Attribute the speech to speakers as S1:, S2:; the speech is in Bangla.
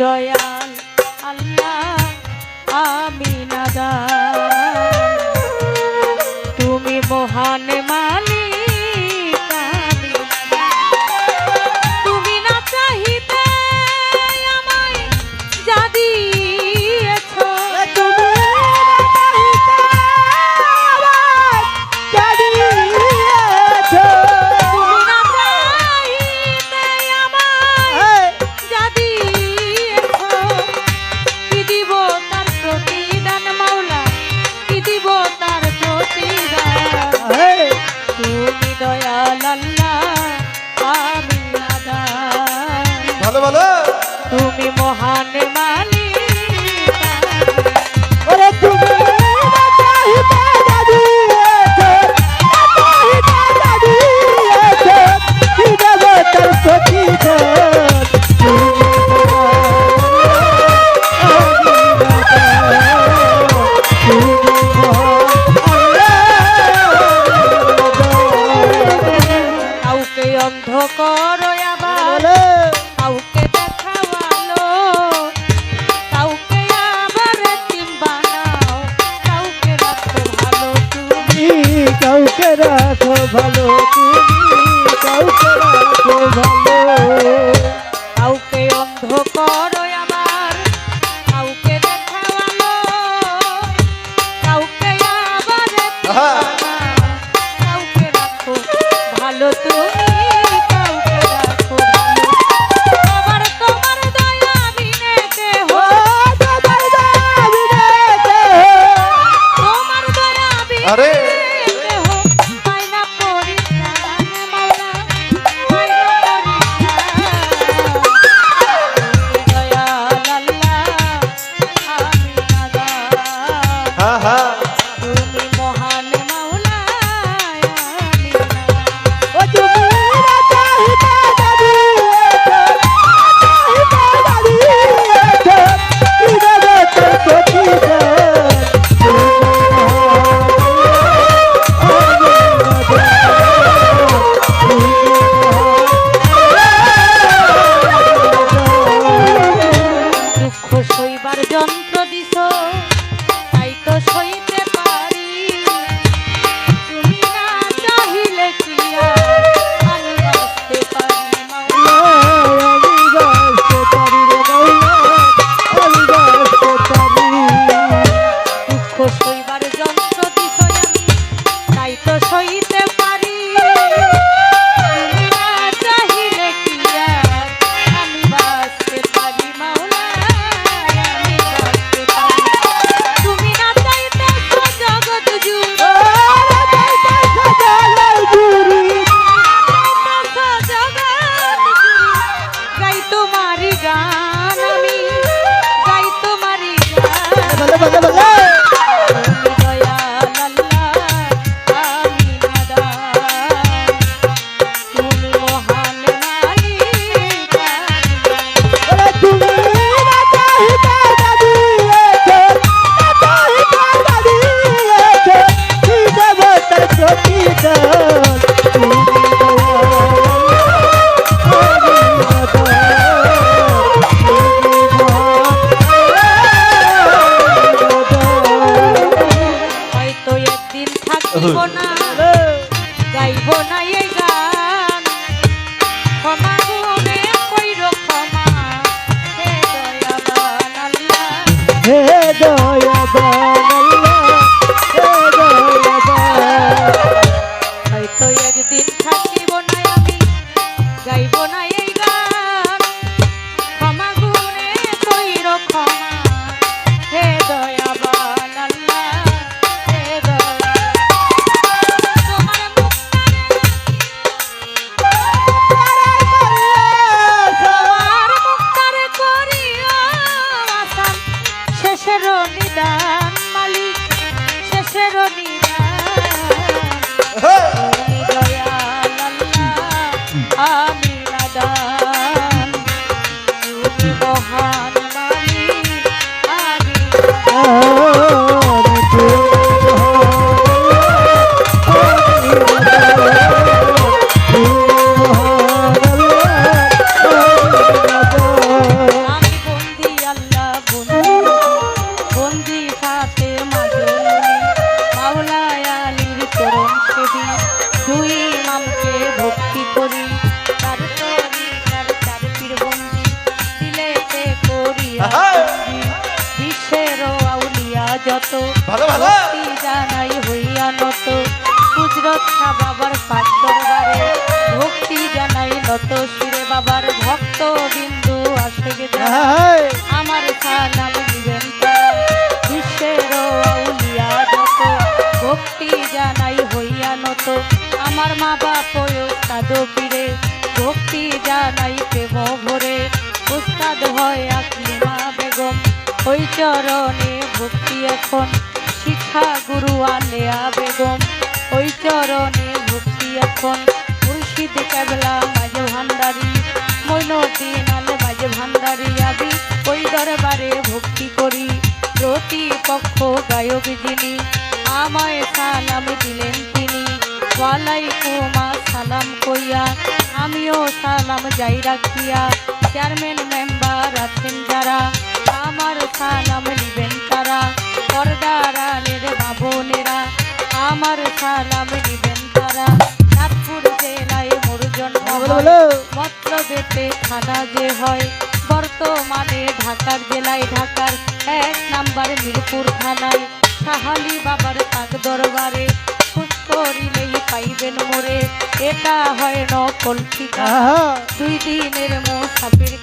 S1: Yeah. বলো। তুমি মহান কাউকে রাখো ভালো তুমি
S2: কাউকে রাখো ভালো। কাউকে
S1: অন্ধকার গান আমি গাই তোমারই গান জীবনায়
S3: ভালো ভালো।
S1: ভক্তি জানাই হইয়া নত। কুজরত শাহ বাবার পাঁচ দরবারে ভক্তি জানাই নত। শিরে বাবার ভক্ত বিন্দু আসে গে যারা।
S2: হ্যাঁ
S1: আমার সালাম দিবেন বিশ্বের আউলিয়া যত। ভক্তি জানাই হইয়া নত। আমার মা বাপ উস্তাদ ওই চরণে ভক্তি এখন। শিক্ষা গুরু আলেয়া বেগম, ওই চরণে ভক্তি এখন। মুর্শিদ কেবলা মাঝে ভান্ডারি মৈনদিন আলে মাঝে ভান্ডারি আবি। ওই দরবারে ভক্তি করি প্রতিপক্ষ গায়ক যিনি। আমায় সালাম দিলেন তিনি, ওয়ালাইকুম সালাম কইয়া। আমিও সালাম যাই রাখিয়া। চেয়ারম্যান আমার সালাম নিবেন তারা পর্দার আলের বাবনেরা আমার সালাম নিবেন তারা নাগপুর জেলায় মোর জন্ম মত্র বেতে থানা যে হয় বর্তমানে ঢাকার জেলায় ঢাকার এক নাম্বার মিরপুর থানায়। সাহালি বাবার তাক দরবারে করিলেই পাইবেন মোরে। এটা হয় নকল
S2: হ্যাঁ
S1: দুই দিনের মুসাফির